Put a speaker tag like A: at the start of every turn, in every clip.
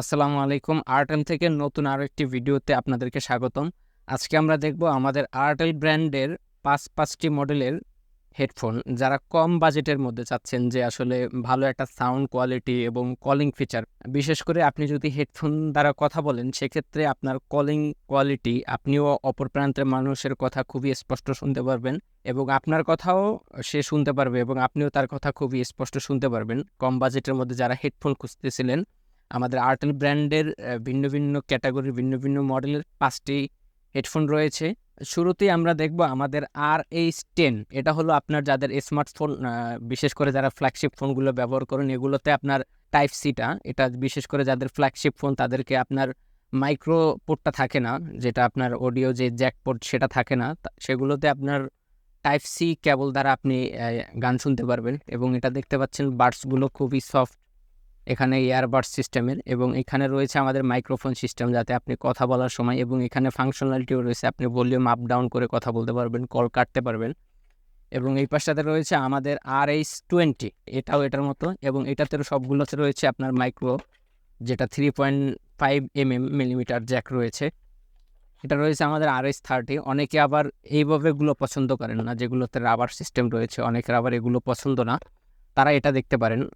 A: আসসালামু আলাইকুম। আর্টেল থেকে নতুন আরও একটি ভিডিওতে আপনাদেরকে স্বাগতম। আজকে আমরা দেখব আমাদের আর্টেল ব্র্যান্ডের পাঁচ পাঁচটি মডেলের হেডফোন, যারা কম বাজেটের মধ্যে চাচ্ছেন যে আসলে ভালো একটা সাউন্ড কোয়ালিটি এবং কলিং ফিচার। বিশেষ করে আপনি যদি হেডফোন দ্বারা কথা বলেন, সেক্ষেত্রে আপনার কলিং কোয়ালিটি, আপনিও অপর প্রান্তের মানুষের কথা খুবই স্পষ্ট শুনতে পারবেন এবং আপনার কথাও সে শুনতে পারবে এবং আপনিও তার কথা খুবই স্পষ্ট শুনতে পারবেন। কম বাজেটের মধ্যে যারা হেডফোন খুঁজতেছিলেন আমাদের আর্টেল ব্র্যান্ডের ভিন্ন ভিন্ন ক্যাটাগরির ভিন্ন ভিন্ন মডেলের পাঁচটি হেডফোন রয়েছে। শুরুতেই আমরা দেখব আমাদের আর এইচ টেন এটা হলো আপনার যাদের স্মার্টফোন বিশেষ করে যারা ফ্ল্যাগশিপ ফোনগুলো ব্যবহার করেন, এগুলোতে আপনার টাইপ সিটা এটা বিশেষ করে যাদের ফ্ল্যাগশিপ ফোন তাদেরকে আপনার মাইক্রো পোর্টটা থাকে না, যেটা আপনার অডিও যে জ্যাক পোর্ট সেটা থাকে না সেগুলোতে আপনার টাইপ সি কেবল দ্বারা আপনি গান শুনতে পারবেন। এবং এটা দেখতে পাচ্ছেন বাডসগুলো খুবই সফট এখানে ইয়ারবাডস সিস্টেমের এবং এখানে রয়েছে আমাদের মাইক্রোফোন সিস্টেম যাতে আপনি কথা বলার সময় এবং এখানে ফাংশনালিটিও রয়েছে। আপনি ভলিউম আপ ডাউন করে কথা বলতে পারবেন কল কাটতে পারবেন। এবং এই পাশটাতে রয়েছে আমাদের আর এইচ টোয়েন্টি এটাও এটার মতো এবং এটাতে সবগুলোতে রয়েছে আপনার মাইক্রো যেটা three point five M M millimetre jack রয়েছে। এটা রয়েছে আমাদের আর এইচ থার্টি অনেকে আবার এইভাবেগুলো পছন্দ করেন না, যেগুলোতে রাবার সিস্টেম রয়েছে, অনেকের আবার এগুলো পছন্দ না। তারা এটা দেখতে পারেন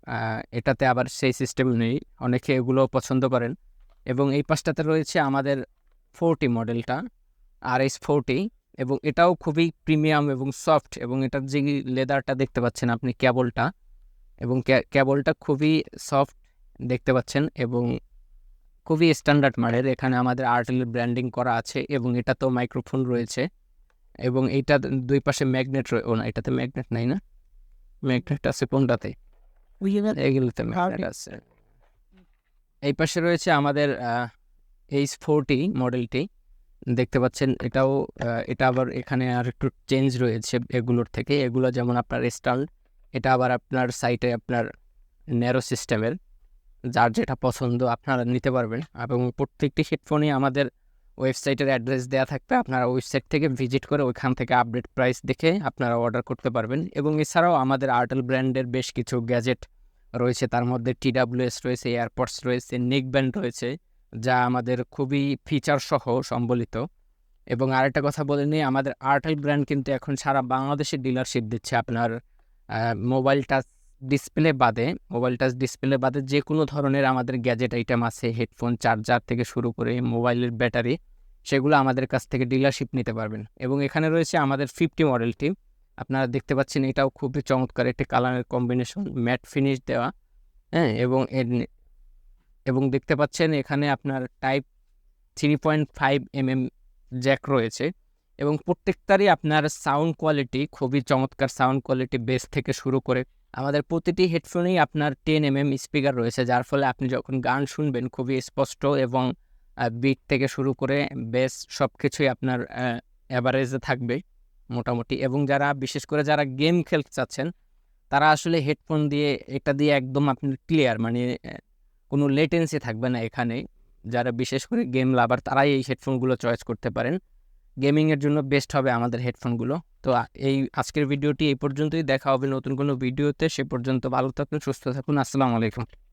A: এটাতে আবার সেই সিস্টেম নেই। অনেকে এগুলো পছন্দ করেন। এবং এই পাশটাতে রয়েছে আমাদের ফোরটি মডেলটা আর এস ফোরটি এবং এটাও খুবই প্রিমিয়াম এবং সফট এবং এটার যে লেদারটা দেখতে পাচ্ছেন আপনি কেবলটা এবং কে- কেবলটা খুবই সফট দেখতে পাচ্ছেন, এবং খুবই স্ট্যান্ডার্ড মানের। এখানে আমাদের আর্টেলের ব্র্যান্ডিং করা আছে, এবং এটাতেও মাইক্রোফোন রয়েছে, এবং এইটা দুই পাশে ম্যাগনেট ও না, এটাতে ম্যাগনেট নাই না। ম্যাগনেট আছে কোনটাতে? এগুলোতে ম্যাগনেট আছে। এই পাশে রয়েছে আমাদের এইচ ফোরটি মডেলটি দেখতে পাচ্ছেন এটাও এটা আবার এখানে আর একটু চেঞ্জ রয়েছে এগুলোর থেকে। এগুলো যেমন আপনার স্টান্ড এটা আবার আপনার সাইটে আপনার ন্যারো সিস্টেমের যার যেটা পছন্দ আপনারা নিতে পারবেন। এবং প্রত্যেকটি হেডফোনই আমাদের ওয়েবসাইটের অ্যাড্রেস দেওয়া থাকবে। আপনারা ওয়েবসাইট থেকে ভিজিট করে ওইখান থেকে আপডেট প্রাইস দেখে আপনারা অর্ডার করতে পারবেন। এবং এছাড়াও আমাদের আর্টেল ব্র্যান্ডের বেশ কিছু গ্যাজেট রয়েছে। তার মধ্যে টিডাব্লিউএস রয়েছে এয়ারপডস রয়েছে নেক ব্যান্ড রয়েছে, যা আমাদের খুবই ফিচার সহ সম্বলিত। এবং আরেকটা কথা বলে নিই, আমাদের আর্টেল ব্র্যান্ড কিন্তু এখন সারা বাংলাদেশে ডিলারশিপ দিচ্ছে। আপনার মোবাইল টাচ ডিসপ্লে বাদে মোবাইল টাচ ডিসপ্লে বাদে যে কোনো ধরনের আমাদের গ্যাজেট আইটেম আছে হেডফোন চার্জার থেকে শুরু করে মোবাইলের ব্যাটারি সেগুলো আমাদের কাছ থেকে ডিলারশিপ নিতে পারবেন। এবং এখানে রয়েছে আমাদের ফিফটি মডেলটি আপনারা দেখতে পাচ্ছেন এটাও খুবই চমৎকার একটি কালারের কম্বিনেশন ম্যাট ফিনিশ দেওয়া। হ্যাঁ এবং এবং দেখতে পাচ্ছেন এখানে আপনার type three point five M M jack রয়েছে। এবং প্রত্যেকটারই আপনার সাউন্ড কোয়ালিটি খুবই চমৎকার সাউন্ড কোয়ালিটি বেস থেকে শুরু করে আমাদের প্রতিটি হেডফোনেই আপনার টেন এম এম স্পিকার রয়েছে। যার ফলে আপনি যখন গান শুনবেন, খুবই স্পষ্ট এবং বিট থেকে শুরু করে বেস সব কিছুই আপনার অ্যাভারেজে থাকবে মোটামুটি। এবং যারা, বিশেষ করে যারা গেম খেলতে চাচ্ছেন, তারা আসলে হেডফোন দিয়ে, এটা দিয়ে একদম আপনার ক্লিয়ার মানে কোনো লেটেন্সি থাকবে না এখানে। যারা বিশেষ করে গেম লাভার তারাই এই হেডফোনগুলো চয়েস করতে পারেন। গেমিংয়ের জন্য বেস্ট হবে আমাদের হেডফোনগুলো তো এই আজকের ভিডিওটি এই পর্যন্তই। দেখা হবে নতুন কোনো ভিডিওতে সে পর্যন্ত ভালো থাকুন, সুস্থ থাকুন। আসসালামু আলাইকুম।